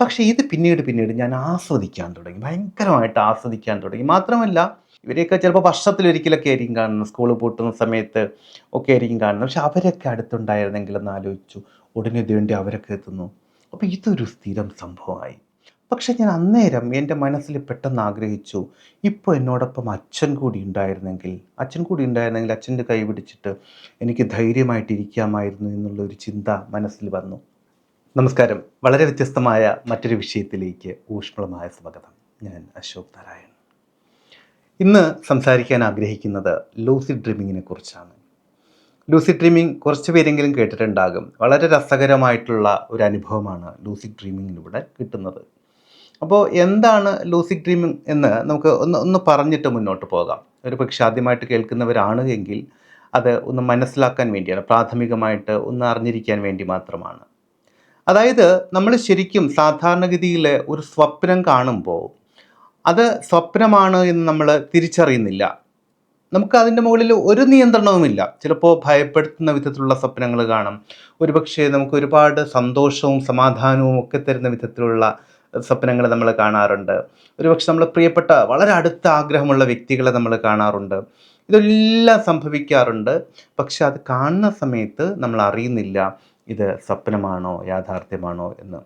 പക്ഷേ ഇത് പിന്നീട് പിന്നീട് ഞാൻ ആസ്വദിക്കാൻ തുടങ്ങി. ഭയങ്കരമായിട്ട് ആസ്വദിക്കാൻ തുടങ്ങി. മാത്രമല്ല ഇവരെയൊക്കെ ചിലപ്പോൾ വർഷത്തിലൊരിക്കലൊക്കെ ആയിരിക്കും കാണുന്നത്. സ്കൂൾ പൂട്ടുന്ന സമയത്ത് ഒക്കെ ആയിരിക്കും കാണുന്നത്. പക്ഷെ അവരൊക്കെ അടുത്തുണ്ടായിരുന്നെങ്കിൽ എന്ന് ആലോചിച്ചു. ഉടനെ വേണ്ടി അവരൊക്കെ എത്തുന്നു. അപ്പോൾ ഇതൊരു സ്ഥിരം സംഭവമായി. പക്ഷെ ഞാൻ അന്നേരം എന്റെ മനസ്സിൽ പെട്ടെന്ന് ആഗ്രഹിച്ചു. ഇപ്പോൾ എന്നോടൊപ്പം അച്ഛൻ കൂടി ഉണ്ടായിരുന്നെങ്കിൽ അച്ഛൻ കൂടി ഉണ്ടായിരുന്നെങ്കിൽ അച്ഛന്റെ കൈ പിടിച്ചിട്ട് എനിക്ക് ധൈര്യമായിട്ടിരിക്കാമായിരുന്നു എന്നുള്ള ഒരു ചിന്ത മനസ്സിൽ വന്നു. നമസ്കാരം. വളരെ വ്യത്യസ്തമായ മറ്റൊരു വിഷയത്തിലേക്ക് ഊഷ്മളമായ സ്വാഗതം. ഞാൻ അശോക് നാരായൺ. ഇന്ന് സംസാരിക്കാൻ ആഗ്രഹിക്കുന്നത് ലൂസിഡ് ഡ്രീമിങ്ങിനെ കുറിച്ചാണ്. ലൂസിഡ് ഡ്രീമിംഗ് കുറച്ച് പേരെങ്കിലും കേട്ടിട്ടുണ്ടാകും. വളരെ രസകരമായിട്ടുള്ള ഒരു അനുഭവമാണ് ലൂസിഡ് ഡ്രീമിങ്ങിലൂടെ കിട്ടുന്നത്. അപ്പോൾ എന്താണ് ലൂസിഡ് ഡ്രീമിംഗ് എന്ന് നമുക്ക് ഒന്ന് ഒന്ന് പറഞ്ഞിട്ട് മുന്നോട്ട് പോകാം. ഒരു പക്ഷേ ആദ്യമായിട്ട് കേൾക്കുന്നവരാണ് എങ്കിൽ അത് ഒന്ന് മനസ്സിലാക്കാൻ വേണ്ടിയാണ്. പ്രാഥമികമായിട്ട് ഒന്ന് അറിഞ്ഞിരിക്കാൻ വേണ്ടി മാത്രമാണ്. അതായത് നമ്മൾ ശരിക്കും സാധാരണഗതിയിൽ ഒരു സ്വപ്നം കാണുമ്പോൾ അത് സ്വപ്നമാണ് എന്ന് നമ്മൾ തിരിച്ചറിയുന്നില്ല. നമുക്ക് അതിന്റെ മുകളിൽ ഒരു നിയന്ത്രണവുമില്ല. ചിലപ്പോൾ ഭയപ്പെടുത്തുന്ന വിധത്തിലുള്ള സ്വപ്നങ്ങൾ കാണും. ഒരുപക്ഷെ നമുക്ക് ഒരുപാട് സന്തോഷവും സമാധാനവും ഒക്കെ തരുന്ന വിധത്തിലുള്ള സ്വപ്നങ്ങൾ നമ്മൾ കാണാറുണ്ട്. ഒരുപക്ഷെ നമ്മൾ പ്രിയപ്പെട്ട വളരെ അടുത്ത ആഗ്രഹമുള്ള വ്യക്തികളെ നമ്മൾ കാണാറുണ്ട്. ഇതെല്ലാം സംഭവിക്കാറുണ്ട്. പക്ഷെ അത് കാണുന്ന സമയത്ത് നമ്മൾ അറിയുന്നില്ല. ഇത് സ്വപ്നമാണോ യാഥാർത്ഥ്യമാണോ എന്ന്.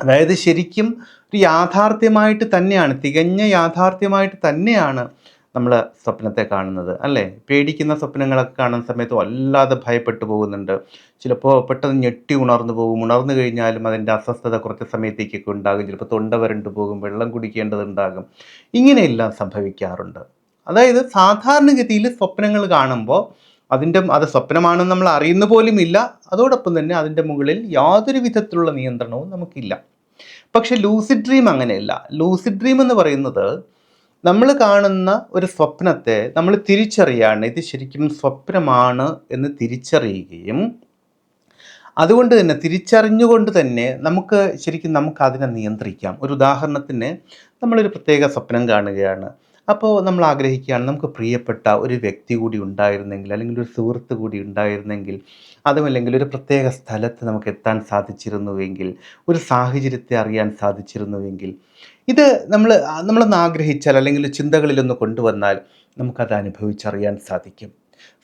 അതായത് ശരിക്കും ഒരു യാഥാർത്ഥ്യമായിട്ട് തന്നെയാണ് തികഞ്ഞ യാഥാർത്ഥ്യമായിട്ട് തന്നെയാണ് നമ്മൾ സ്വപ്നത്തെ കാണുന്നത് അല്ലേ? പേടിക്കുന്ന സ്വപ്നങ്ങളൊക്കെ കാണുന്ന സമയത്ത് വല്ലാതെ ഭയപ്പെട്ടു പോകുന്നുണ്ട്. ചിലപ്പോൾ പെട്ടെന്ന് ഞെട്ടി ഉണർന്നു പോകും. ഉണർന്നു കഴിഞ്ഞാലും അതിന്റെ അസ്വസ്ഥത കുറച്ച് സമയത്തേക്കൊക്കെ ഉണ്ടാകും. ചിലപ്പോൾ തൊണ്ട വരണ്ടു പോകും വെള്ളം കുടിക്കേണ്ടതുണ്ടാകും. ഇങ്ങനെയെല്ലാം സംഭവിക്കാറുണ്ട്. അതായത് സാധാരണഗതിയിൽ സ്വപ്നങ്ങൾ കാണുമ്പോൾ അതിന്റെ അത് സ്വപ്നമാണെന്ന് നമ്മൾ അറിയുന്ന പോലും ഇല്ല. അതോടൊപ്പം തന്നെ അതിന്റെ മുകളിൽ യാതൊരു വിധത്തിലുള്ള നിയന്ത്രണവും നമുക്കില്ല. പക്ഷെ ലൂസിഡ് ഡ്രീം അങ്ങനെയല്ല. ലൂസിഡ് ഡ്രീം എന്ന് പറയുന്നത് നമ്മൾ കാണുന്ന ഒരു സ്വപ്നത്തെ നമ്മൾ തിരിച്ചറിയാണ്. ഇത് ശരിക്കും സ്വപ്നമാണ് എന്ന് തിരിച്ചറിയുകയും അതുകൊണ്ട് തന്നെ തിരിച്ചറിഞ്ഞുകൊണ്ട് തന്നെ നമുക്ക് ശരിക്കും നമുക്ക് അതിനെ നിയന്ത്രിക്കാം. ഒരു ഉദാഹരണത്തിന് നമ്മളൊരു പ്രത്യേക സ്വപ്നം കാണുകയാണ്. അപ്പോൾ നമ്മൾ ആഗ്രഹിക്കുകയാണ് നമുക്ക് പ്രിയപ്പെട്ട ഒരു വ്യക്തി കൂടി ഉണ്ടായിരുന്നെങ്കിൽ അല്ലെങ്കിൽ ഒരു സുഹൃത്ത് കൂടി ഉണ്ടായിരുന്നെങ്കിൽ അതുമല്ലെങ്കിൽ ഒരു പ്രത്യേക സ്ഥലത്ത് നമുക്ക് എത്താൻ സാധിച്ചിരുന്നുവെങ്കിൽ ഒരു സാഹചര്യത്തെ അറിയാൻ സാധിച്ചിരുന്നുവെങ്കിൽ ഇത് നമ്മൾ നമ്മളൊന്ന് ആഗ്രഹിച്ചാൽ അല്ലെങ്കിൽ ചിന്തകളിലൊന്ന് കൊണ്ടുവന്നാൽ നമുക്കത് അനുഭവിച്ചറിയാൻ സാധിക്കും.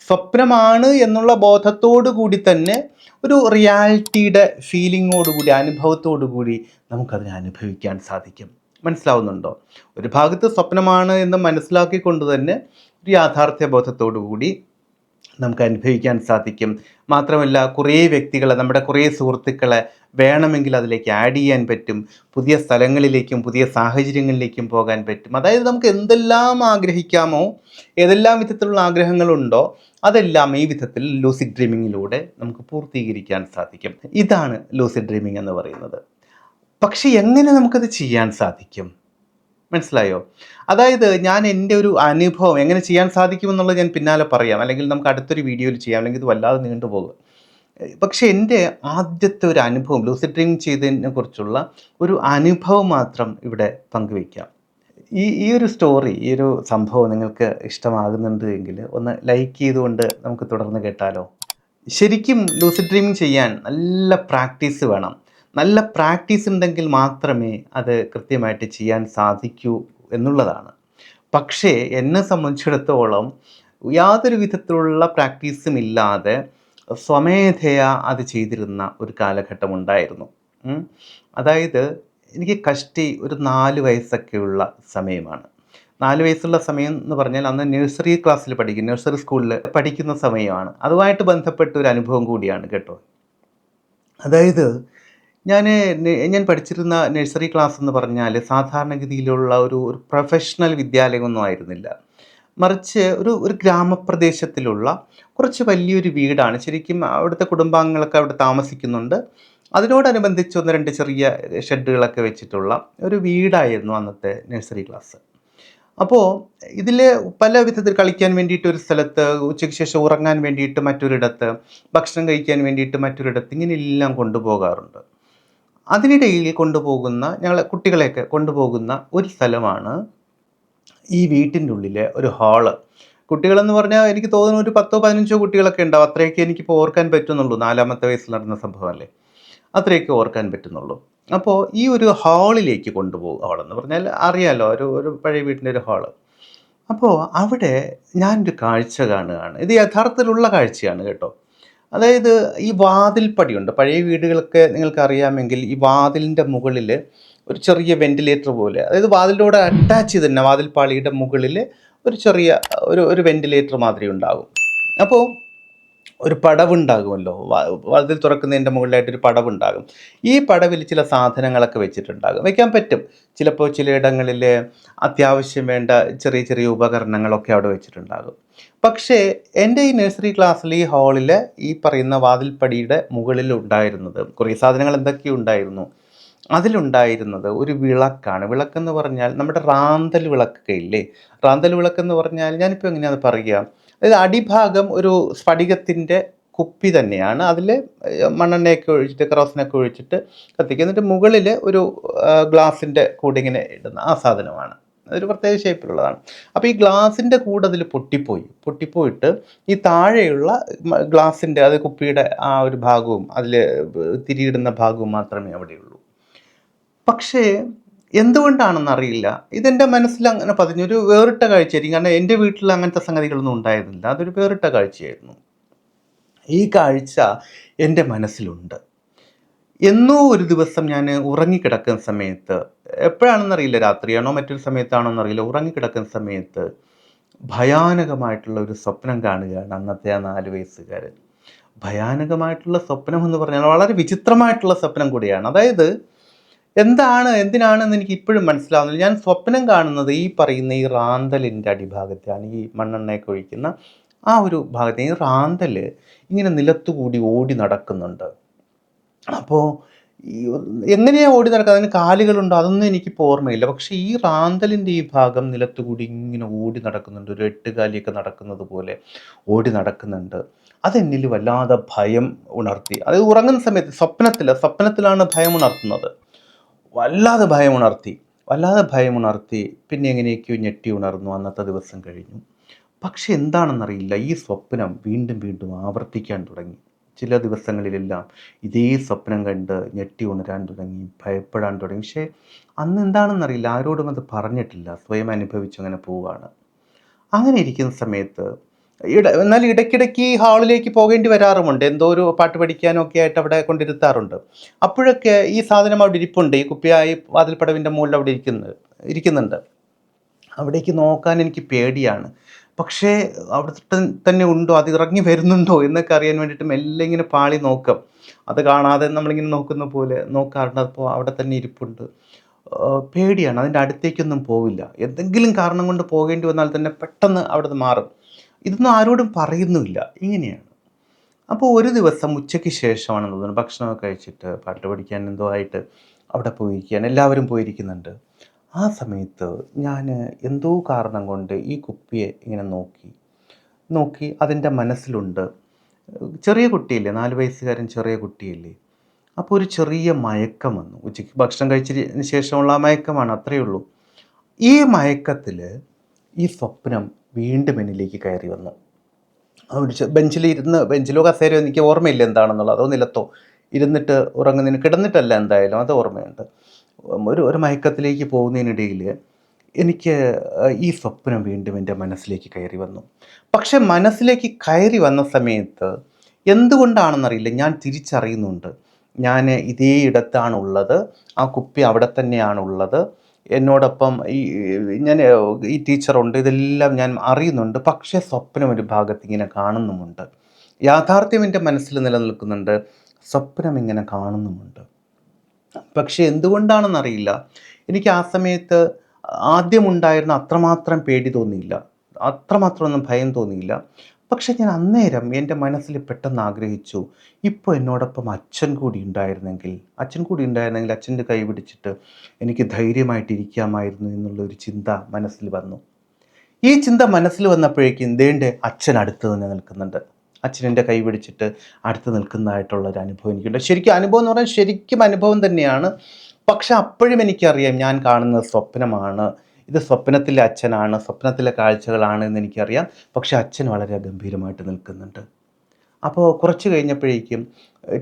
സ്വപ്നമാണ് എന്നുള്ള ബോധത്തോടു കൂടി തന്നെ ഒരു റിയാലിറ്റിയുടെ ഫീലിങ്ങോടുകൂടി അനുഭവത്തോടു കൂടി നമുക്കതിനെ അനുഭവിക്കാൻ സാധിക്കും. മനസ്സിലാവുന്നുണ്ടോ? ഒരു ഭാഗത്ത് സ്വപ്നമാണ് എന്ന് മനസ്സിലാക്കിക്കൊണ്ട് തന്നെ ഒരു യാഥാർത്ഥ്യ ബോധത്തോടു കൂടി നമുക്ക് അനുഭവിക്കാൻ സാധിക്കും. മാത്രമല്ല കുറേ വ്യക്തികളെ നമ്മുടെ കുറേ സുഹൃത്തുക്കളെ വേണമെങ്കിൽ അതിലേക്ക് ആഡ് ചെയ്യാൻ പറ്റും. പുതിയ സ്ഥലങ്ങളിലേക്കും പുതിയ സാഹചര്യങ്ങളിലേക്കും പോകാൻ പറ്റും. അതായത് നമുക്ക് എന്തെല്ലാം ആഗ്രഹിക്കാമോ ഏതെല്ലാം വിധത്തിലുള്ള ആഗ്രഹങ്ങളുണ്ടോ അതെല്ലാം ഈ വിധത്തിൽ ലൂസിഡ് ഡ്രീമിങ്ങിലൂടെ നമുക്ക് പൂർത്തീകരിക്കാൻ സാധിക്കും. ഇതാണ് ലൂസിഡ് ഡ്രീമിംഗ് എന്ന് പറയുന്നത്. പക്ഷെ എങ്ങനെ നമുക്കത് ചെയ്യാൻ സാധിക്കും? മനസ്സിലായോ? അതായത് ഞാൻ എന്റെ ഒരു അനുഭവം എങ്ങനെ ചെയ്യാൻ സാധിക്കുമെന്നുള്ളത് ഞാൻ പിന്നാലെ പറയാം. അല്ലെങ്കിൽ നമുക്ക് അടുത്തൊരു വീഡിയോയിൽ ചെയ്യാം. അല്ലെങ്കിൽ ഇത് വല്ലാതെ നീണ്ടുപോകും പക്ഷേ എന്റെ ആദ്യത്തെ ഒരു അനുഭവം ലൂസിഡ് ഡ്രീം ചെയ്തതിനെ കുറിച്ചുള്ള ഒരു അനുഭവം മാത്രം ഇവിടെ പങ്കുവയ്ക്കാം. ഈ ഈ ഒരു സ്റ്റോറി ഈ ഒരു സംഭവം നിങ്ങൾക്ക് ഇഷ്ടമാകുന്നുണ്ട് എങ്കിൽ ഒന്ന് ലൈക്ക് ചെയ്തുകൊണ്ട് നമുക്ക് തുടർന്ന് കേട്ടാലോ. ശരിക്കും ലൂസിഡ് ഡ്രീമിങ് ചെയ്യാൻ നല്ല പ്രാക്ടീസ് വേണം. നല്ല പ്രാക്ടീസ് ഉണ്ടെങ്കിൽ മാത്രമേ അത് കൃത്യമായിട്ട് ചെയ്യാൻ സാധിക്കൂ എന്നുള്ളതാണ്. പക്ഷേ എന്നെ സംബന്ധിച്ചിടത്തോളം യാതൊരു വിധത്തിലുള്ള പ്രാക്ടീസും ഇല്ലാതെ സ്വമേധയാ അത് ചെയ്തിരുന്ന ഒരു കാലഘട്ടം ഉണ്ടായിരുന്നു. അതായത് എനിക്ക് കഷ്ടി ഒരു നാല് വയസ്സൊക്കെയുള്ള സമയമാണ്. നാല് വയസ്സുള്ള സമയം എന്ന് പറഞ്ഞാൽ അന്ന് നഴ്സറി ക്ലാസ്സിൽ പഠിക്കും നഴ്സറി സ്കൂളിൽ പഠിക്കുന്ന സമയമാണ്. അതുമായിട്ട് ബന്ധപ്പെട്ട ഒരു അനുഭവം കൂടിയാണ് കേട്ടോ. അതായത് ഞാൻ ഞാൻ പഠിച്ചിരുന്ന നഴ്സറി ക്ലാസ് എന്ന് പറഞ്ഞാൽ സാധാരണഗതിയിലുള്ള ഒരു ഒരു പ്രൊഫഷണൽ വിദ്യാലയമൊന്നും ആയിരുന്നില്ല. മറിച്ച് ഒരു ഒരു ഗ്രാമപ്രദേശത്തിലുള്ള കുറച്ച് വലിയൊരു വീടാണ്. ശരിക്കും അവിടുത്തെ കുടുംബാംഗങ്ങളൊക്കെ അവിടെ താമസിക്കുന്നുണ്ട്. അതിനോടനുബന്ധിച്ച് ഒന്ന് രണ്ട് ചെറിയ ഷെഡുകളൊക്കെ വെച്ചിട്ടുള്ള ഒരു വീടായിരുന്നു അന്നത്തെ നഴ്സറി ക്ലാസ്. അപ്പോൾ ഇതിൽ പല വിധത്തിൽ കളിക്കാൻ വേണ്ടിയിട്ട് ഒരു സ്ഥലത്ത് ഉച്ചയ്ക്ക് ശേഷം ഉറങ്ങാൻ വേണ്ടിയിട്ട് മറ്റൊരിടത്ത് ഭക്ഷണം കഴിക്കാൻ വേണ്ടിയിട്ട് മറ്റൊരിടത്ത് ഇങ്ങനെയെല്ലാം കൊണ്ടുപോകാറുണ്ട്. അതിനിടയിൽ കൊണ്ടുപോകുന്ന ഞങ്ങൾ കുട്ടികളെയൊക്കെ കൊണ്ടുപോകുന്ന ഒരു സ്ഥലമാണ് ഈ വീട്ടിന്റെ ഉള്ളിലെ ഒരു ഹാൾ. കുട്ടികളെന്ന് പറഞ്ഞാൽ എനിക്ക് തോന്നുന്നു ഒരു പത്തോ പതിനഞ്ചോ കുട്ടികളൊക്കെ ഉണ്ടാവും. അത്രയൊക്കെ എനിക്കിപ്പോൾ ഓർക്കാൻ പറ്റുന്നുള്ളൂ. നാലാമത്തെ വയസ്സിൽ നടന്ന സംഭവമല്ലേ? അത്രയൊക്കെ ഓർക്കാൻ പറ്റുന്നുള്ളൂ. അപ്പോൾ ഈ ഒരു ഹാളിലേക്ക് കൊണ്ടുപോകും. ഹാളെന്ന് പറഞ്ഞാൽ അറിയാലോ ഒരു ഒരു പഴയ വീട്ടിന്റെ ഒരു ഹാൾ. അപ്പോൾ അവിടെ ഞാനൊരു കാഴ്ച കാണുകയാണ്. ഇത് യഥാർത്ഥത്തിലുള്ള കാഴ്ചയാണ് കേട്ടോ. അതായത് ഈ വാതിൽപ്പടിയുണ്ട്. പഴയ വീടുകളൊക്കെ നിങ്ങൾക്ക് അറിയാമെങ്കിൽ ഈ വാതിലിന്റെ മുകളിൽ ഒരു ചെറിയ വെന്റിലേറ്റർ പോലെ അതായത് വാതിലിനോട് അറ്റാച്ച് ചെയ്ത് തന്നെ വാതിൽപ്പാളിയുടെ മുകളിൽ ഒരു ചെറിയ ഒരു ഒരു വെന്റിലേറ്റർ മാതിരി ഉണ്ടാകും. അപ്പോൾ ഒരു പടവുണ്ടാകുമല്ലോ. വാതിൽ തുറക്കുന്നതിന്റെ മുകളിലായിട്ട് ഒരു പടവുണ്ടാകും. ഈ പടവിൽ ചില സാധനങ്ങളൊക്കെ വെച്ചിട്ടുണ്ടാകും. വെക്കാൻ പറ്റും. ചിലപ്പോൾ ചിലയിടങ്ങളിൽ അത്യാവശ്യം വേണ്ട ചെറിയ ചെറിയ ഉപകരണങ്ങളൊക്കെ അവിടെ വെച്ചിട്ടുണ്ടാകും. പക്ഷേ എന്റെ ഈ നഴ്സറി ക്ലാസ്സിൽ ഈ ഹാളിൽ ഈ പറയുന്ന വാതിൽപ്പടിയുടെ മുകളിൽ ഉണ്ടായിരുന്നത് കുറേ സാധനങ്ങൾ എന്തൊക്കെയോ ഉണ്ടായിരുന്നു. അതിലുണ്ടായിരുന്നത് ഒരു വിളക്കാണ്. വിളക്കെന്ന് പറഞ്ഞാൽ നമ്മുടെ റാന്തൽ വിളക്കൊക്കെ ഇല്ലേ? റാന്തൽ വിളക്കെന്ന് പറഞ്ഞാൽ ഞാനിപ്പോൾ എങ്ങനെയാണ് പറയുക അതായത് അടിഭാഗം ഒരു സ്ഫടികത്തിന്റെ കുപ്പി തന്നെയാണ്. അതിൽ മണ്ണെണ്ണയൊക്കെ ഒഴിച്ചിട്ട് ക്രോസിനൊക്കെ ഒഴിച്ചിട്ട് കത്തിക്കുക. എന്നിട്ട് മുകളിൽ ഒരു ഗ്ലാസിന്റെ കൂടെ ഇങ്ങനെ ഇടുന്ന ആ സാധനമാണ്. അതൊരു പ്രത്യേക ഷേപ്പിലുള്ളതാണ്. അപ്പോൾ ഈ ഗ്ലാസിന്റെ കൂടെ അതിൽ പൊട്ടിപ്പോയി. പൊട്ടിപ്പോയിട്ട് ഈ താഴെയുള്ള ഗ്ലാസിന്റെ അത് കുപ്പിയുടെ ആ ഒരു ഭാഗവും അതിൽ തിരിയിടുന്ന ഭാഗവും മാത്രമേ അവിടെയുള്ളൂ. പക്ഷേ എന്തുകൊണ്ടാണെന്ന് അറിയില്ല. ഇതെന്റെ മനസ്സിൽ അങ്ങനെ പതിഞ്ഞൊരു വേറിട്ട കാഴ്ചയായിരിക്കും. കാരണം എന്റെ വീട്ടിൽ അങ്ങനത്തെ സംഗതികളൊന്നും ഉണ്ടായിരുന്നില്ല. അതൊരു വേറിട്ട കാഴ്ചയായിരുന്നു. ഈ കാഴ്ച എന്റെ മനസ്സിലുണ്ട്. എന്നോ ഒരു ദിവസം ഞാൻ ഉറങ്ങിക്കിടക്കുന്ന സമയത്ത് എപ്പോഴാണെന്നറിയില്ല രാത്രിയാണോ മറ്റൊരു സമയത്താണോ എന്നറിയില്ല ഉറങ്ങിക്കിടക്കുന്ന സമയത്ത് ഭയാനകമായിട്ടുള്ള ഒരു സ്വപ്നം കാണുകയാണ് അന്നത്തെ ആ നാല് വയസ്സുകാരൻ. ഭയാനകമായിട്ടുള്ള സ്വപ്നം എന്ന് പറഞ്ഞാൽ വളരെ വിചിത്രമായിട്ടുള്ള സ്വപ്നം കൂടിയാണ്. അതായത് എന്താണ് എന്തിനാണെന്ന് എനിക്ക് ഇപ്പോഴും മനസ്സിലാവുന്നില്ല. ഞാൻ സ്വപ്നം കാണുന്നത് ഈ പറയുന്ന ഈ റാന്തലിന്റെ അടിഭാഗത്താണ് ഈ മണ്ണെണ്ണയൊക്കെ ഒഴിക്കുന്ന ആ ഒരു ഭാഗത്ത്. ഈ റാന്തൽ ഇങ്ങനെ നിലത്തുകൂടി ഓടി നടക്കുന്നുണ്ട്. അപ്പോൾ എങ്ങനെയാ എങ്ങനെയാണ് ഓടി നടക്കുക അതിന് കാലുകളുണ്ടോ? അതൊന്നും എനിക്കിപ്പോൾ ഓർമ്മയില്ല. പക്ഷേ ഈ റാന്തലിന്റെ ഈ ഭാഗം നിലത്തുകൂടി ഇങ്ങനെ ഓടി നടക്കുന്നുണ്ട്. ഒരു എട്ടുകാലിയൊക്കെ നടക്കുന്നത് പോലെ ഓടി നടക്കുന്നുണ്ട്. അതെന്നിൽ വല്ലാതെ ഭയം ഉണർത്തി. അത് ഉറങ്ങുന്ന സമയത്ത് സ്വപ്നത്തിൽ സ്വപ്നത്തിലാണ് ഭയം ഉണർത്തുന്നത്. വല്ലാതെ ഭയം ഉണർത്തി വല്ലാതെ ഭയം ഉണർത്തി പിന്നെ എങ്ങനെയൊക്കെയോ ഞെട്ടി ഉണർന്നു. അന്നത്തെ ദിവസം കഴിഞ്ഞു. പക്ഷെ എന്താണെന്നറിയില്ല. ഈ സ്വപ്നം വീണ്ടും വീണ്ടും ആവർത്തിക്കാൻ തുടങ്ങി. ചില ദിവസങ്ങളിലെല്ലാം ഇതേ സ്വപ്നം കണ്ട് ഞെട്ടി ഉണരാൻ തുടങ്ങി ഭയപ്പെടാൻ തുടങ്ങി. പക്ഷേ അന്ന് എന്താണെന്നറിയില്ല. ആരോടും അത് പറഞ്ഞിട്ടില്ല. സ്വയം അനുഭവിച്ചു അങ്ങനെ പോവുകയാണ് അങ്ങനെ ഇരിക്കുന്ന സമയത്ത് എന്നാൽ ഇടയ്ക്കിടയ്ക്ക് ഹാളിലേക്ക് പോകേണ്ടി വരാറുമുണ്ട്. എന്തോ ഒരു പാട്ട് പഠിക്കാനൊക്കെ ആയിട്ട് അവിടെ കൊണ്ടിരുത്താറുണ്ട്. അപ്പോഴൊക്കെ ഈ സാധനം അവിടെ ഇരിപ്പുണ്ട്. ഈ കുപ്പിയായി വാതിൽപ്പടവിന്റെ മുകളിൽ അവിടെ ഇരിക്കുന്നു ഇരിക്കുന്നുണ്ട്. അവിടേക്ക് നോക്കാൻ എനിക്ക് പേടിയാണ്. പക്ഷേ അവിടെ തന്നെ ഉണ്ടോ? അത് ഇറങ്ങി വരുന്നുണ്ടോ? എന്നൊക്കെ അറിയാൻ വേണ്ടിയിട്ട് മെല്ലെ ഇങ്ങനെ പാളി നോക്കാം. അത് കാണാതെ നമ്മളിങ്ങനെ നോക്കുന്ന പോലെ നോക്കാറുണ്ട്. അപ്പോൾ അവിടെ തന്നെ ഇരിപ്പുണ്ട്. പേടിയാണ്. അതിന്റെ അടുത്തേക്കൊന്നും പോവില്ല. എന്തെങ്കിലും കാരണം കൊണ്ട് പോകേണ്ടി വന്നാൽ തന്നെ പെട്ടെന്ന് അവിടെ മാറും. ഇതൊന്നും ആരോടും പറയുന്നുമില്ല. ഇങ്ങനെയാണ്. അപ്പോൾ ഒരു ദിവസം ഉച്ചയ്ക്ക് ശേഷമാണ് തോന്നുന്നു ഭക്ഷണമൊക്കെ കഴിച്ചിട്ട് പാട്ട് പഠിക്കാൻ എന്തോ ആയിട്ട് അവിടെ പോയിരിക്കാൻ എല്ലാവരും പോയിരിക്കുന്നുണ്ട്. ആ സമയത്ത് ഞാൻ എന്തോ കാരണം കൊണ്ട് ഈ കുപ്പിയെ ഇങ്ങനെ നോക്കി. നോക്കി അതിന്റെ മനസ്സിലുണ്ട്. ചെറിയ കുട്ടിയില്ലേ? നാല് വയസ്സുകാരൻ ചെറിയ കുട്ടിയില്ലേ? അപ്പോൾ ഒരു ചെറിയ മയക്കം വന്നു. ഉച്ചയ്ക്ക് ഭക്ഷണം കഴിച്ചതിന് ശേഷമുള്ള ആ മയക്കമാണ് അത്രയേ ഉള്ളൂ. ഈ മയക്കത്തിൽ ഈ സ്വപ്നം വീണ്ടും എന്നിലേക്ക് കയറി വന്നു. ഒരു ഇരുന്ന് ബെഞ്ചിലോ കസേരയോ എനിക്ക് ഓർമ്മയില്ല എന്താണെന്നുള്ളത്. അതോ നിലത്തോ ഇരുന്നിട്ട് ഉറങ്ങുന്നതിന് കിടന്നിട്ടല്ല എന്തായാലും അത് ഓർമ്മയുണ്ട്. ഒരു ഒരു മയക്കത്തിലേക്ക് പോകുന്നതിനിടയിൽ എനിക്ക് ഈ സ്വപ്നം വീണ്ടും എന്റെ മനസ്സിലേക്ക് കയറി വന്നു. പക്ഷെ മനസ്സിലേക്ക് കയറി വന്ന സമയത്ത് എന്തുകൊണ്ടാണെന്നറിയില്ല. ഞാൻ തിരിച്ചറിയുന്നുണ്ട്. ഞാൻ ഇതേ ഇടത്താണ് ഉള്ളത് ആ കുപ്പി അവിടെ തന്നെയാണ് ഉള്ളത് എന്നോടൊപ്പം ഈ ഞാൻ ഈ ടീച്ചറുണ്ട്. ഇതെല്ലാം ഞാൻ അറിയുന്നുണ്ട്. പക്ഷേ സ്വപ്നം ഒരു ഭാഗത്ത് ഇങ്ങനെ കാണുന്നുമുണ്ട്. യാഥാർത്ഥ്യം എന്റെ മനസ്സിൽ നിലനിൽക്കുന്നുണ്ട്. സ്വപ്നം ഇങ്ങനെ കാണുന്നുമുണ്ട്. പക്ഷേ എന്തുകൊണ്ടാണെന്നറിയില്ല. എനിക്ക് ആ സമയത്ത് ആദ്യമുണ്ടായിരുന്ന അത്രമാത്രം പേടി തോന്നിയില്ല. അത്രമാത്രം ഒന്നും ഭയം തോന്നിയില്ല. പക്ഷെ ഞാൻ അന്നേരം എന്റെ മനസ്സിൽ പെട്ടെന്ന് ആഗ്രഹിച്ചു ഇപ്പോൾ എന്നോടൊപ്പം അച്ഛൻ കൂടി ഉണ്ടായിരുന്നെങ്കിൽ അച്ഛൻ കൂടി ഉണ്ടായിരുന്നെങ്കിൽ അച്ഛന്റെ കൈ പിടിച്ചിട്ട് എനിക്ക് ധൈര്യമായിട്ടിരിക്കാമായിരുന്നു എന്നുള്ളൊരു ചിന്ത മനസ്സിൽ വന്നു. ഈ ചിന്ത മനസ്സിൽ വന്നപ്പോഴേക്കും ദേണ്ടെ അച്ഛൻ അടുത്ത് തന്നെ നിൽക്കുന്നുണ്ട്. അച്ഛൻ എന്റെ കൈ പിടിച്ചിട്ട് അടുത്ത് നിൽക്കുന്നതായിട്ടുള്ള ഒരു അനുഭവം എനിക്കുണ്ട്. ശരിക്കും അനുഭവം എന്ന് പറഞ്ഞാൽ ശരിക്കും അനുഭവം തന്നെയാണ്. പക്ഷെ അപ്പോഴും എനിക്കറിയാം ഞാൻ കാണുന്നത് സ്വപ്നമാണ് ഇത് സ്വപ്നത്തിലെ അച്ഛനാണ് സ്വപ്നത്തിലെ കാഴ്ചകളാണ് എന്ന് എനിക്കറിയാം. പക്ഷെ അച്ഛൻ വളരെ ഗംഭീരമായിട്ട് നിൽക്കുന്നുണ്ട്. അപ്പോൾ കുറച്ച് കഴിഞ്ഞപ്പോഴേക്കും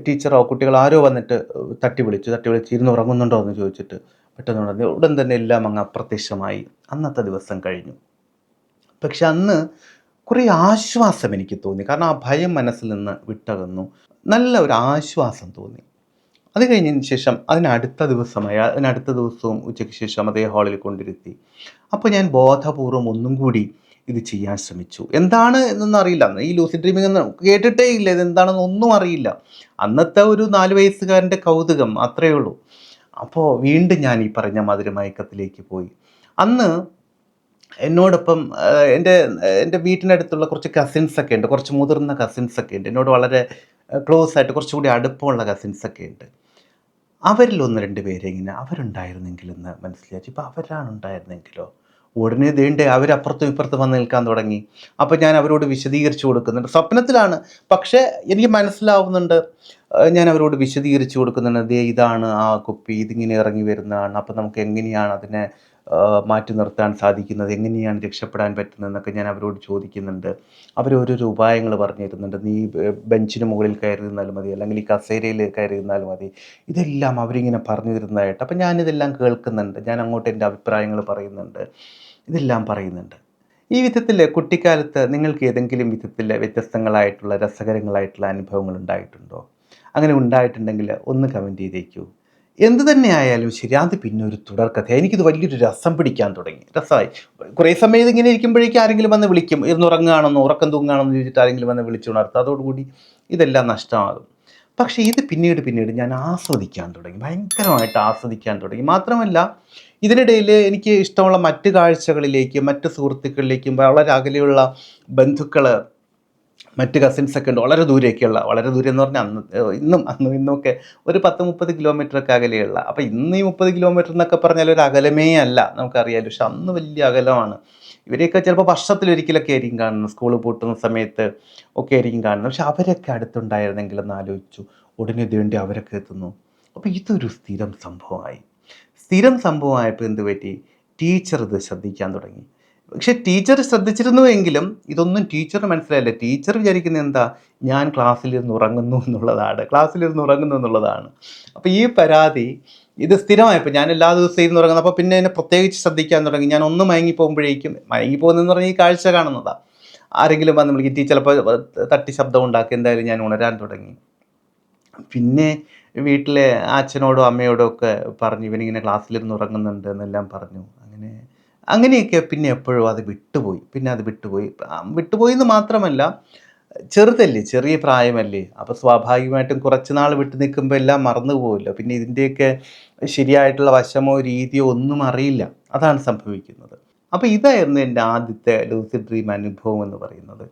ടീച്ചറോ കുട്ടികളോ ആരോ വന്നിട്ട് തട്ടി വിളിച്ചു തട്ടി വിളിച്ച് ഇരുന്ന് ഉറങ്ങുന്നുണ്ടോ എന്ന് ചോദിച്ചിട്ട് പെട്ടെന്ന് ഉണർന്നു ഉടൻ തന്നെ എല്ലാം അങ്ങ് അപ്രത്യക്ഷമായി. അന്നത്തെ ദിവസം കഴിഞ്ഞു. പക്ഷെ അന്ന് കുറേ ആശ്വാസം എനിക്ക് തോന്നി. കാരണം ആ ഭയം മനസ്സിൽ നിന്ന് വിട്ടകന്നു. നല്ല ഒരു ആശ്വാസം തോന്നി. അത് കഴിഞ്ഞതിന് ശേഷം അതിനടുത്ത ദിവസമായ അതിനടുത്ത ദിവസവും ഉച്ചയ്ക്ക് ശേഷം അതേ ഹാളിൽ കൊണ്ടിരുത്തി. അപ്പോൾ ഞാൻ ബോധപൂർവം ഒന്നും കൂടി ഇത് ചെയ്യാൻ ശ്രമിച്ചു. എന്താണ് എന്നൊന്നും അറിയില്ല. ഈ ലൂസി ഡ്രീമിംഗ് എന്ന് കേട്ടിട്ടേ ഇല്ല. ഇത് എന്താണെന്ന് ഒന്നും അറിയില്ല. അന്നത്തെ ഒരു നാല് വയസ്സുകാരന്റെ കൗതുകം അത്രയേ ഉള്ളൂ. അപ്പോൾ വീണ്ടും ഞാൻ ഈ പറഞ്ഞ മധുരമയക്കത്തിലേക്ക് പോയി. അന്ന് എന്നോടൊപ്പം എന്റെ എന്റെ വീട്ടിനടുത്തുള്ള കുറച്ച് കസിൻസ് ഒക്കെ ഉണ്ട്. കുറച്ച് മുതിർന്ന കസിൻസ് ഒക്കെ ഉണ്ട്. എന്നോട് വളരെ ക്ലോസ് ആയിട്ട് കുറച്ചുകൂടി അടുപ്പമുള്ള കസിൻസ് ഒക്കെ ഉണ്ട്. അവരിൽ ഒന്ന് രണ്ട് പേരെ ഇങ്ങനെ അവരുണ്ടായിരുന്നെങ്കിലെന്ന് മനസ്സിലാച്ചു ഇപ്പോൾ അവരാണ് ഉണ്ടായിരുന്നെങ്കിലോ ഉടനെ ദേണ്ടേ അവരപ്പുറത്തും ഇപ്പുറത്തും വന്ന് നിൽക്കാൻ തുടങ്ങി. അപ്പോൾ ഞാൻ അവരോട് വിശദീകരിച്ചു കൊടുക്കുന്നുണ്ട്. സ്വപ്നത്തിലാണ്. പക്ഷേ എനിക്ക് മനസ്സിലാവുന്നുണ്ട്. ഞാൻ അവരോട് വിശദീകരിച്ചു കൊടുക്കുന്നുണ്ട്. ദേ ഇതാണ് ആ കുപ്പി. ഇതിങ്ങനെ ഇറങ്ങി വരുന്നതാണ്. അപ്പോൾ നമുക്ക് എങ്ങനെയാണ് അതിനെ മാറ്റി നിർത്താൻ സാധിക്കുന്നത് എങ്ങനെയാണ് രക്ഷപ്പെടാൻ പറ്റുന്നതെന്നൊക്കെ ഞാൻ അവരോട് ചോദിക്കുന്നുണ്ട്. അവർ ഓരോരോ ഉപായങ്ങൾ പറഞ്ഞു തരുന്നുണ്ട് നീ ബെഞ്ചിന് മുകളിൽ കയറി നിന്നാലും മതി അല്ലെങ്കിൽ ഈ കസേരയിൽ കയറി നിന്നാലും മതി. ഇതെല്ലാം അവരിങ്ങനെ പറഞ്ഞു തരുന്നതായിട്ട് അപ്പം ഞാനിതെല്ലാം കേൾക്കുന്നുണ്ട്. ഞാൻ അങ്ങോട്ട് എന്റെ അഭിപ്രായങ്ങൾ പറയുന്നുണ്ട്. ഇതെല്ലാം പറയുന്നുണ്ട്. ഈ വിധത്തിൽ കുട്ടിക്കാലത്ത് നിങ്ങൾക്ക് ഏതെങ്കിലും വിധത്തിൽ വ്യത്യസ്തങ്ങളായിട്ടുള്ള രസകരങ്ങളായിട്ടുള്ള അനുഭവങ്ങൾ ഉണ്ടായിട്ടുണ്ടോ? അങ്ങനെ ഉണ്ടായിട്ടുണ്ടെങ്കിൽ ഒന്ന് കമന്റ് ചെയ്തേക്കൂ. എന്ത് തന്നെ ആയാലും ശരി അത് പിന്നെ ഒരു തുടർക്കഥ എനിക്കിത് വലിയൊരു രസം പിടിക്കാൻ തുടങ്ങി. രസമായി. കുറേ സമയം ഇങ്ങനെ ഇരിക്കുമ്പോഴേക്കും ആരെങ്കിലും വന്ന് വിളിക്കും. ഇരുന്നുറങ്ങുകയാണെന്നോ ഉറക്കം തൂങ്ങുകയാണെന്ന് ചോദിച്ചിട്ട് ആരെങ്കിലും വന്ന് വിളിച്ചുണർത്തും. അതോടുകൂടി ഇതെല്ലാം നഷ്ടമാകും. പക്ഷേ ഇത് പിന്നീട് പിന്നീട് ഞാൻ ആസ്വദിക്കാൻ തുടങ്ങി. ഭയങ്കരമായിട്ട് ആസ്വദിക്കാൻ തുടങ്ങി. മാത്രമല്ല ഇതിനിടയിൽ എനിക്ക് ഇഷ്ടമുള്ള മറ്റ് കാഴ്ചകളിലേക്കും മറ്റ് സുഹൃത്തുക്കളിലേക്കും വളരെ അകലെയുള്ള ബന്ധുക്കൾ മറ്റ് കസിൻസൊക്കെ ഉണ്ട് വളരെ ദൂരെയൊക്കെയുള്ള വളരെ ദൂരെ എന്ന് പറഞ്ഞാൽ അന്ന് ഇന്നും അന്നും ഇന്നൊക്കെ ഒരു പത്ത് മുപ്പത് കിലോമീറ്റർ ഒക്കെ അകലെയുള്ള. അപ്പോൾ ഇന്ന് ഈ മുപ്പത് കിലോമീറ്റർ എന്നൊക്കെ പറഞ്ഞാൽ ഒരു അകലമേ അല്ല നമുക്കറിയാമല്ലോ പക്ഷെ അന്ന് വലിയ അകലമാണ്. ഇവരെയൊക്കെ ചിലപ്പോൾ വർഷത്തിലൊരിക്കലൊക്കെ ആയിരിക്കും കാണുന്നത്. സ്കൂൾ പൂട്ടുന്ന സമയത്ത് ഒക്കെ ആയിരിക്കും കാണുന്നത്. പക്ഷെ അവരൊക്കെ അടുത്തുണ്ടായിരുന്നെങ്കിൽ എന്ന് ആലോചിച്ചു. ഉടനെ വേണ്ടി അവരൊക്കെ എത്തുന്നു. അപ്പോൾ ഇതൊരു സ്ഥിരം സംഭവമായി. സ്ഥിരം സംഭവമായപ്പോൾ എന്ത് പറ്റി? ടീച്ചർ ഇത് ശ്രദ്ധിക്കാൻ തുടങ്ങി. പക്ഷെ ടീച്ചർ ശ്രദ്ധിച്ചിരുന്നുവെങ്കിലും ഇതൊന്നും ടീച്ചറിന് മനസ്സിലായില്ല. ടീച്ചർ വിചാരിക്കുന്നത് എന്താ? ഞാൻ ക്ലാസ്സിലിരുന്ന് ഉറങ്ങുന്നു എന്നുള്ളതാണ്. ക്ലാസ്സിലിരുന്ന് ഉറങ്ങുന്നു എന്നുള്ളതാണ്. അപ്പോൾ ഈ പരാതി ഇത് സ്ഥിരമായപ്പോൾ ഞാൻ എല്ലാ ദിവസവും ഇരുന്ന് ഉറങ്ങുന്നത് അപ്പോൾ പിന്നെ എന്നെ പ്രത്യേകിച്ച് ശ്രദ്ധിക്കാൻ തുടങ്ങി. ഞാൻ ഒന്ന് മയങ്ങി പോകുമ്പോഴേക്കും പറഞ്ഞാൽ ഈ കാഴ്ച കാണുന്നതാണ് ആരെങ്കിലും വന്ന് വിളിക്കും ടീച്ചർ ചിലപ്പോൾ തട്ടി ശബ്ദം ഉണ്ടാക്കി എന്തായാലും ഞാൻ ഉണരാൻ തുടങ്ങി. പിന്നെ വീട്ടിലെ അച്ഛനോടോ അമ്മയോടോ ഒക്കെ പറഞ്ഞു ഇവനിങ്ങനെ ക്ലാസ്സിലിരുന്ന് ഉറങ്ങുന്നുണ്ട് എന്നെല്ലാം പറഞ്ഞു. അങ്ങനെ അങ്ങനെയൊക്കെ പിന്നെ എപ്പോഴും അത് വിട്ടുപോയി. പിന്നെ അത് വിട്ടുപോയി. വിട്ടുപോയി എന്ന് മാത്രമല്ല ചെറുതല്ലേ ചെറിയ പ്രായമല്ലേ. അപ്പോൾ സ്വാഭാവികമായിട്ടും കുറച്ച് നാൾ വിട്ടു നിൽക്കുമ്പോൾ എല്ലാം മറന്നു പോകുമല്ലോ പിന്നെ ഇതിന്റെയൊക്കെ ശരിയായിട്ടുള്ള വശമോ രീതിയോ ഒന്നും അറിയില്ല. അതാണ് സംഭവിക്കുന്നത്. അപ്പോൾ ഇതായിരുന്നു എന്റെ ആദ്യത്തെ ലൂസിഡ് ഡ്രീം അനുഭവം എന്ന് പറയുന്നത്.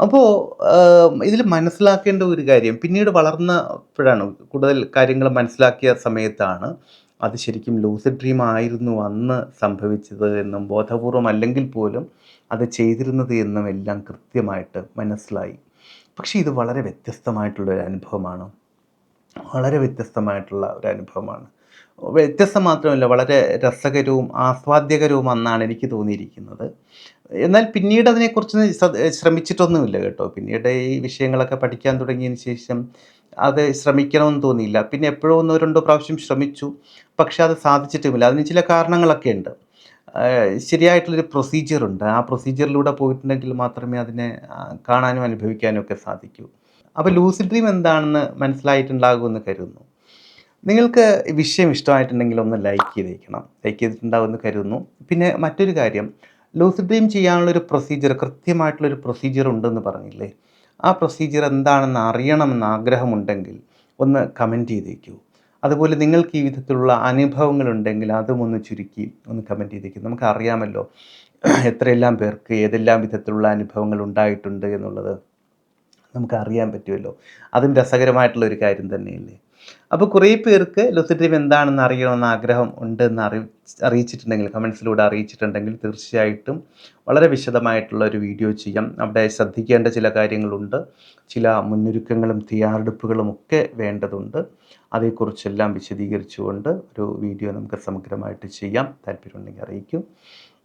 അപ്പോൾ ഇതിൽ മനസ്സിലാക്കേണ്ട ഒരു കാര്യം പിന്നീട് വളർന്നപ്പോഴാണ് കൂടുതൽ കാര്യങ്ങൾ മനസ്സിലാക്കിയ സമയത്താണ് അത് ശരിക്കും ലൂസിഡ് ഡ്രീം ആയിരുന്നു അന്ന് സംഭവിച്ചത് എന്നും ബോധപൂർവം അല്ലെങ്കിൽ പോലും അത് ചെയ്തിരുന്നത് എന്നും എല്ലാം കൃത്യമായിട്ട് മനസ്സിലായി. പക്ഷേ ഇത് വളരെ വ്യത്യസ്തമായിട്ടുള്ള ഒരു അനുഭവമാണ്. വളരെ വ്യത്യസ്തമായിട്ടുള്ള ഒരു അനുഭവമാണ്. വ്യത്യസ്തം മാത്രമല്ല വളരെ രസകരവും ആസ്വാദ്യകരവും എന്നാണ് എനിക്ക് തോന്നിയിരിക്കുന്നത്. എന്നാൽ പിന്നീട് അതിനെക്കുറിച്ച് ശ്ര- ശ്രമിച്ചിട്ടൊന്നുമില്ല കേട്ടോ. പിന്നീട് ഈ വിഷയങ്ങളൊക്കെ പഠിക്കാൻ തുടങ്ങിയതിന് ശേഷം അത് ശ്രമിക്കണമെന്ന് തോന്നിയില്ല. പിന്നെ എപ്പോഴും ഒന്നോ രണ്ടോ പ്രാവശ്യം ശ്രമിച്ചു. പക്ഷേ അത് സാധിച്ചിട്ടുമില്ല. അതിന് ചില കാരണങ്ങളൊക്കെ ഉണ്ട്. ശരിയായിട്ടുള്ളൊരു പ്രൊസീജിയറുണ്ട് ആ പ്രൊസീജിയറിലൂടെ പോയിട്ടുണ്ടെങ്കിൽ മാത്രമേ അതിനെ കാണാനും അനുഭവിക്കാനും ഒക്കെ സാധിക്കൂ. അപ്പോൾ ലൂസിഡ് ഡ്രീം എന്താണെന്ന് മനസ്സിലായിട്ടുണ്ടാകുമെന്ന് കരുതുന്നു. നിങ്ങൾക്ക് വിഷയം ഇഷ്ടമായിട്ടുണ്ടെങ്കിൽ ഒന്ന് ലൈക്ക് ചെയ്തേക്കണം. ലൈക്ക് ചെയ്തിട്ടുണ്ടാവുമെന്ന് കരുതുന്നു. പിന്നെ മറ്റൊരു കാര്യം. ലൂസിഡ് ഡ്രീം ചെയ്യാനുള്ളൊരു പ്രൊസീജിയർ കൃത്യമായിട്ടുള്ളൊരു പ്രൊസീജിയർ ഉണ്ടെന്ന് പറഞ്ഞില്ലേ? ആ പ്രൊസീജിയർ എന്താണെന്ന് അറിയണമെന്ന് ആഗ്രഹമുണ്ടെങ്കിൽ ഒന്ന് കമന്റ് ചെയ്തേക്കൂ. അതുപോലെ നിങ്ങൾക്ക് ഈ വിധത്തിലുള്ള അനുഭവങ്ങളുണ്ടെങ്കിൽ അതും ഒന്ന് ചുരുക്കി ഒന്ന് കമന്റ് ചെയ്തേക്കും. നമുക്ക് അറിയാമല്ലോ എത്രയെല്ലാം പേർക്ക് ഏതെല്ലാം വിധത്തിലുള്ള അനുഭവങ്ങൾ ഉണ്ടായിട്ടുണ്ട് എന്നുള്ളത് നമുക്ക് അറിയാൻ പറ്റുമല്ലോ. അതും രസകരമായിട്ടുള്ള ഒരു കാര്യം തന്നെയല്ലേ? അപ്പോൾ കുറേ പേർക്ക് ലുസിറ്റീവ് എന്താണെന്ന് അറിയണമെന്ന് ആഗ്രഹം ഉണ്ടെന്ന് അറി അറിയിച്ചിട്ടുണ്ടെങ്കിൽ കമൻസിലൂടെ അറിയിച്ചിട്ടുണ്ടെങ്കിൽ തീർച്ചയായിട്ടും വളരെ വിശദമായിട്ടുള്ള ഒരു വീഡിയോ ചെയ്യാം. അവിടെ ശ്രദ്ധിക്കേണ്ട ചില കാര്യങ്ങളുണ്ട്. ചില മുന്നൊരുക്കങ്ങളും തയ്യാറെടുപ്പുകളും ഒക്കെ വേണ്ടതുണ്ട്. അതേക്കുറിച്ചെല്ലാം വിശദീകരിച്ചുകൊണ്ട് ഒരു വീഡിയോ നമുക്ക് സമഗ്രമായിട്ട് ചെയ്യാം. താല്പര്യമുണ്ടെങ്കിൽ അറിയിക്കും.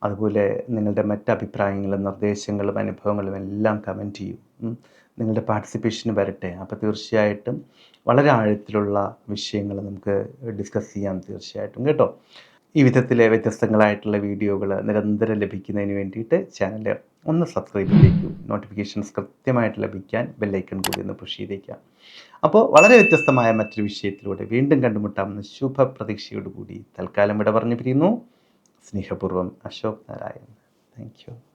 അതുപോലെ നിങ്ങളുടെ മറ്റ് അഭിപ്രായങ്ങളും നിർദ്ദേശങ്ങളും അനുഭവങ്ങളും എല്ലാം കമന്റ് ചെയ്യും. നിങ്ങളുടെ പാർട്ടിസിപ്പേഷൻ വരട്ടെ. അപ്പോൾ തീർച്ചയായിട്ടും വളരെ ആഴത്തിലുള്ള വിഷയങ്ങൾ നമുക്ക് ഡിസ്കസ് ചെയ്യാം തീർച്ചയായിട്ടും കേട്ടോ? ഈ വിധത്തിലെ വ്യത്യസ്തങ്ങളായിട്ടുള്ള വീഡിയോകൾ നിരന്തരം ലഭിക്കുന്നതിന് വേണ്ടിയിട്ട് ചാനൽ ഒന്ന് സബ്സ്ക്രൈബ് ചെയ്തേക്കൂ നോട്ടിഫിക്കേഷൻസ് കൃത്യമായിട്ട് ലഭിക്കാൻ ബെല്ലൈക്കൺ കൂടി ഒന്ന് പുഷ് ചെയ്തേക്കാം അപ്പോൾ വളരെ വ്യത്യസ്തമായ മറ്റൊരു വിഷയത്തിലൂടെ വീണ്ടും കണ്ടുമുട്ടാമെന്ന ശുഭപ്രതീക്ഷയോടുകൂടി തൽക്കാലം ഇവിടെ പറഞ്ഞു പിരിയുന്നു സ്നേഹപൂർവം അശോക് നാരായൺ താങ്ക്